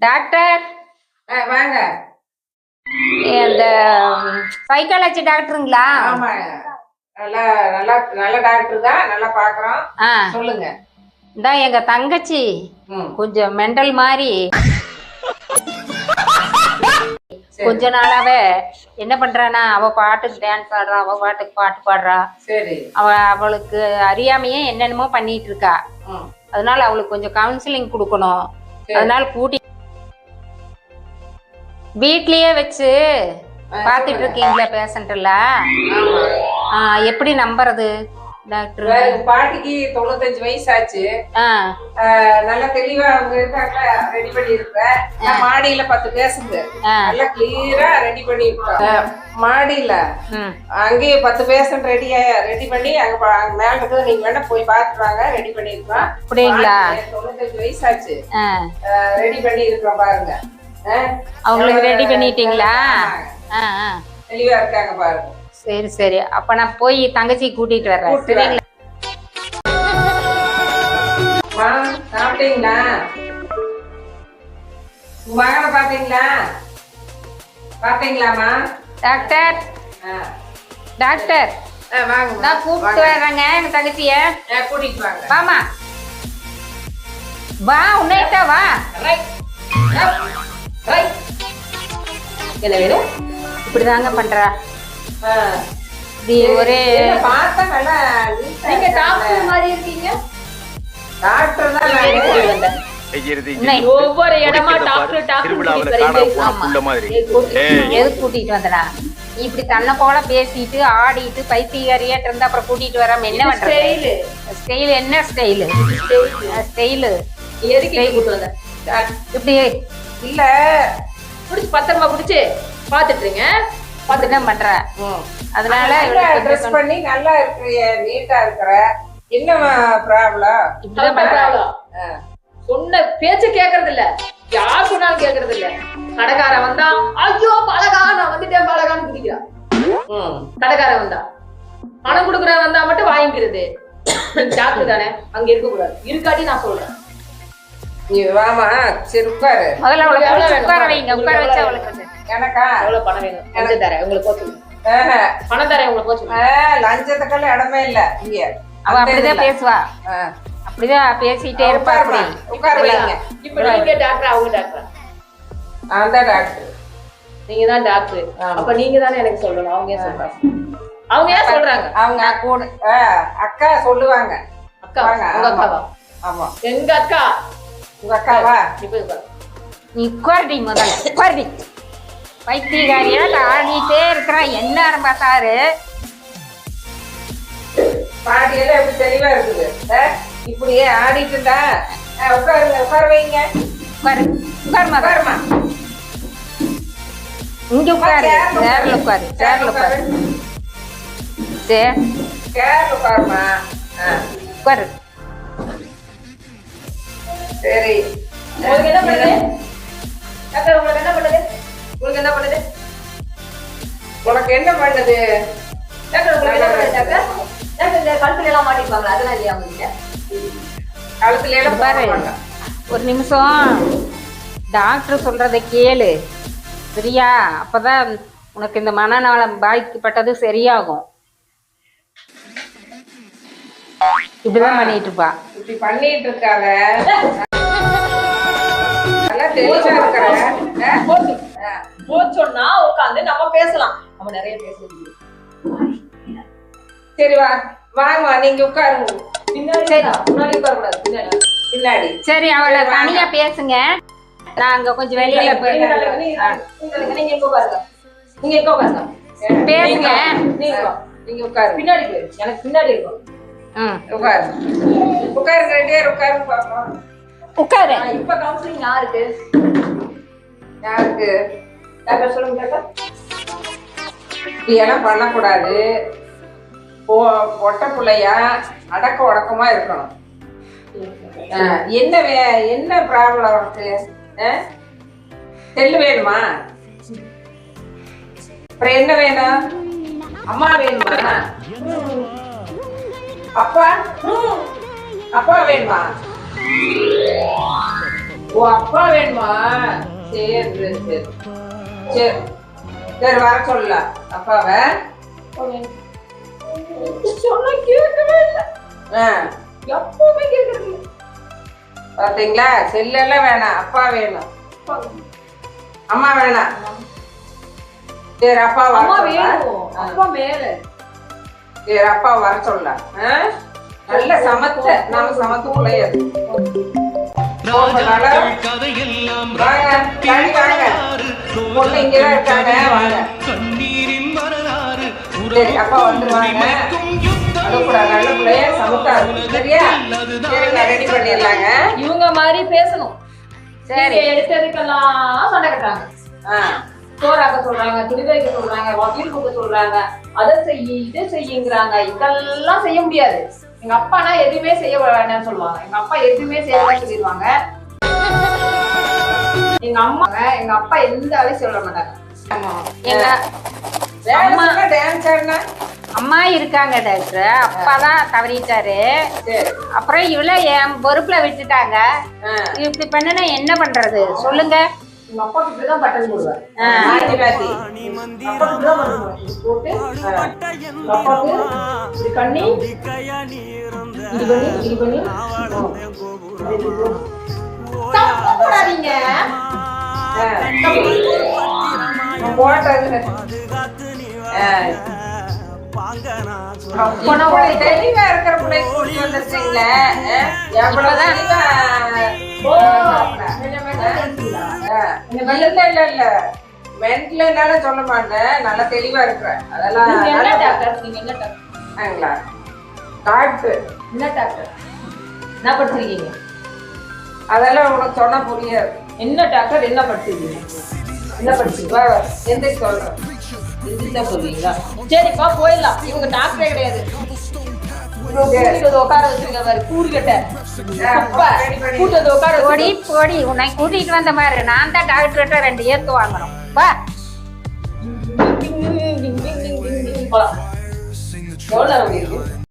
Doctor. வாங்க. இந்த psychology டாக்டருங்களா? நல்லா நல்லா நல்ல டாக்டர் தான். நல்லா பாக்குறோம் ஆ. சொல்லுங்க. இந்த எங்க தங்கச்சி. கொஞ்சம் மெண்டல் மாதிரி. கொஞ்ச நாளாவே என்ன பண்றானா அவ பாட்டுக்கு டான்ஸ் ஆடுறா அவ பாட்டுக்கு பாட்டு பாடுறா. சரி. அவ அவளுக்கு அறியாமையே என்னென்னமோ பண்ணிட்டு இருக்கா. அதனால அவளுக்கு கொஞ்சம் கவுன்சிலிங் கொடுக்கணும். அதனால கூட்டி வீட்லயே வச்சு பார்த்துட்டு இருக்கீங்களா பேஷண்ட் எல்லாம் எப்படி நம்புறது? டாக்டர். பாட்டிக்கு தொண்ணூத்தஞ்சு வயசு ஆச்சு நல்லா தெளிவா அவங்க இருக்காங்க ரெடி பண்ணி நான் மாடியில பத்து பேசுங்க. நல்லா கிளியரா ரெடி பண்ணி இருக்கோம் மாடியில அங்கேயே பத்து பேசண்ட் ரெடி ரெடி பண்ணி அங்க மேல இருக்குது நீங்க வேணா போய் பார்த்துட்டு வாங்க ரெடி பண்ணி இருக்கோம் அப்படிங்களா? தொண்ணூத்தஞ்சு வயசு ஆச்சு ரெடி பண்ணி இருக்கிறோம் பாருங்க? அவங்களுக்கு ரெடி பண்ணிட்டீங்களா? தெளிவா இருக்காங்க பாருங்க. சரி சரி. அப்ப நான் போய் தங்கச்சி கூட்டிட்டு வர்றேன். சரிங்களா? சாப்பிட்டீங்களா? மகனை பாத்தீங்களா பாத்தீங்களாமா டாக்டர். டாக்டர். வாங்க நான் கூப்பிட்டு வர்றேங்க எங்க தங்கச்சிய. கூட்டிட்டு வாங்க. வாமா வா உன்னைட்டா வா. ரைட் என்ன வேணும்? இப்படிதாங்க பண்றா. ஆ. இப்படி ஒரே இல்ல, பார்த்தா நல்லா neat ஆ இருக்காங்க. மாதிரி இருக்கீங்க? டாக்டர் தான் நானு. செய்யறது இன்னை, ஒவ்வொரு இடமா முடிக்கிறத டாக்டர் பாரு. டாக்டர் திருவிழாவுல கூட்டிட்டு நீ இப்படி தன்னை போல பேசிட்டு ஆடிட்டு பைத்தியக்காரியாட்டு இருந்தா அப்புறம் கூட்டிட்டு வராம என்ன பண்றது? ஸ்டைலு ஸ்டைல் என்ன ஸ்டைலு ஸ்டைலு எதுக்கு கூட்டு வந்த? இப்படி இல்ல. புடிச்சு பத்திரமா புடிச்சு பாத்துட்டு இருங்க பார்த்து என்ன பண்ற? ம். அதனால ட்ரெஸ் பண்ணி நல்லா இருக்கிற நீட்டா இருக்கிற. என்ன ப்ராப்ளம் இப்படிதான் பண்றா. சொன்ன பேச்ச கேக்குறது இல்ல யார் சொன்னாலும் கேக்குறது இல்ல கடைக்காரன் வந்தா ஐயோ பழகா நான் வந்துட்டேன் பழகான்னு குதிக்கிறான் கடைக்காரன் வந்தா. பணம் கொடுக்குறவன் வந்தா மட்டும் வாங்கிக்கிறது. டாக்டர் தானே அங்க இருக்க கூடாது இருக்காட்டி நான் சொல்றேன். நீ வாமா சரி உட்காரு. முதல்ல அவளை எவ்வளவு பிடிச்சு வேணும்? உட்கார வைங்க உட்கார உங்களுக்கு வச்சு எவ்வளவு அவளுக்கு எனக்கா? எவ்வளவு பணம் வேணும். லஞ்சம் தரேன் உங்களுக்கு போச்சு ஆஹா. பணம் தரேன் உங்களுக்கு போச்சு ஆ, லஞ்சத்துக்கெல்லாம் இடமே இல்ல இங்க. அவ அப்படிதான். பேசுவா. அப்படிதான் பேசிட்டே இருப்பா உட்காரு வைங்க இப்ப நீங்க டாக்டர் அவங்க டாக்டர் அந்த டாக்டர் நீங்க தான் டாக்டர். அப்ப நீங்க தானே எனக்கு சொல்லணும். அவங்க ஏன் சொல்றாங்க? அவங்க ஏன் சொல்றாங்க? அவங்க கூட அக்கா சொல்லுவாங்க. அக்கா வாங்க, உங்க. அக்காவா? ஆமா. எங்க அக்கா? உங்க அக்காவா நீ உட்காருடி முதல்ல உட்காருடி. பைத்தியக்காரியா ஆடிட்டே இருக்கிறான். என்ன பார்த்தாரு பாடியெல்லாம் எப்படி தெளிவா இருக்குது? இப்படியே ஆடிட்டு இருந்தா உட்காருங்க உட்கார வைங்க. உட்காரு. உட்காரு மகா உட்காருமா? இங்க உட்காரு. சேர்ல உட்காரு? சேர்ல உட்காரு? சரி சேர்ல உட்காருமா? உட்காரு. சரி. உங்களுக்கு என்ன பண்ணுது? டாக்டர் உங்களுக்கு என்ன பண்ணுது? உங்களுக்கு என்ன பண்ணுது? உனக்கு என்ன பண்ணுது? டாக்டர் உங்களுக்கு என்ன பண்ணுது டாக்டர் டாக்டர் இந்த கழுத்துல எல்லாம் மாட்டிருப்பாங்க அதெல்லாம் இல்லையா உங்ககிட்ட கழுத்துல எல்லாம் பாரு. ஒரு நிமிஷம். டாக்டர் சொல்றத கேளு. சரியா? அப்பதான் உனக்கு இந்த மனநலம் பாதிக்கப்பட்டது சரியாகும். இப்படிதான் பண்ணிட்டு இருப்பா. இப்படி பண்ணிட்டு இருக்காத நல்லா தெளிவா இருக்கிற ஆ? போச்சு ஆ. போச்சோன்னா உட்காந்து நம்ம பேசலாம். நம்ம நிறைய பேசுறது சரி வா. வாங்க நீங்க உட்காருங்க. பின்னாடி முன்னாடி உட்கார கூடாது பின்னாடி. பின்னாடி. சரி அவளை தனியா பேசுங்க. நான் அங்க கொஞ்சம் வெளியில போய் நீங்க நீங்க நீங்க இங்க உட்காருங்க. நீங்க இங்க உட்காருங்க. பேசுங்க. நீங்க. நீங்க உட்காருங்க. பின்னாடி போயிரு. எனக்கு பின்னாடி இருக்கும் உட்காரு. உட்காருங்க ரெண்டு பேரும் உட்காருங்க பாப்போம் உட்காரு. இப்ப கவுன்சிலிங் யாருக்கு? யாருக்கு? டாக்டர் சொல்லுங்க டாக்டர் இப்படியெல்லாம் பண்ணக்கூடாது. பொட்டை பிள்ளையா அடக்க உடக்கமா இருக்கணும். என்ன வே என்ன ப்ராப்ளம் உனக்கு? செல்லு வேணுமா? அப்புறம் என்ன வேணும்? அம்மா வேணுமா? அப்பா? அப்பா வேணுமா? ஓ அப்பா வேணுமா? சரி சரி சரி. சரி. வர சொல்லலாம் அப்பாவை? சொன்னா கேட்கவே இல்லை. எப்பவுமே கேட்கறது இல்லை. பாத்தீங்களா? செல்லெல்லாம் வேணாம். அப்பா வேணும். அம்மா வேணாம். சரி அப்பா அம்மா வேணும். அப்பா மேல. அப்பா வர சொல்லலாம் ஆ? நல்ல சமத்த. நாம சமத்து வாங்க கண்ணீரின் வரலாறு அப்பா வந்துருவாங்க. பிள்ளைய இவங்க மாதிரி பேசணும். எடுத்ததுக்கெல்லாம் சண்டை கட்டுறாங்க. சொல்றாங்க துணி துவைக்க சொல்றாங்க வக்கீல் கொடுக்க சொல்றாங்க அதை செய்யி இதை செய்யுங்கிறாங்க. இதெல்லாம் செய்ய முடியாது. எங்க அப்பானா எதுவுமே செய்ய வேண்டாம்னு சொல்லுவாங்க. எங்க அப்பா எதுவுமே செய்ய சொல்லிடுவாங்க. எங்க அம்மா எங்க அப்பா எந்த வேலையும் சொல்ல மாட்டாங்க. அம்மா இருக்காங்க டாக்டர் அப்பா தான் தவறிட்டாரு. அப்புறம் இவள என் பொறுப்புல விட்டுட்டாங்க. இப்படி பண்ணுனா என்ன பண்றது? சொல்லுங்க. எங்க அப்பா கிட்ட தான் பட்டன் போடுவார். ஆ, மாத்தி மாத்தி அப்பா கிட்ட தான் பட்டன். போட்டு எங்க அப்பாவுக்கு இப்படி பண்ணி இது பண்ணி இது பண்ணி தப்பு போடாதீங்க. போட்டது அப்பனா இப்படி தெளிவா இருக்கிற பிள்ளை கூட்டி வந்துருக்கீங்களே. இல்ல இல்ல. இல்ல மென்ட்லனால சொல்ல மாட்டேன். நல்லா தெளிவா இருக்கிறேன். அதெல்லாம் என்ன டாக்டர் நீங்க என்ன டாக்டர் ஆங்களா? டாக்டர் என்ன டாக்டர் என்ன படிச்சிருக்கீங்க? அதெல்லாம் உனக்கு சொன்னா புரியாது. என்ன டாக்டர் என்ன படிச்சிருக்கீங்க? என்ன படிச்சீங்க வா, எந்திரிச்சு சொல்றேன். சொல்றீங்களா சரிப்பா போயிடலாம். இவங்க டாக்டரே கிடையாது. போடி போடி உன்னை கூட்டிட்டு வந்த மாதிரி நான் தான் டாக்டர்கிட்ட ரெண்டு ஏத்து வாங்கணும் வா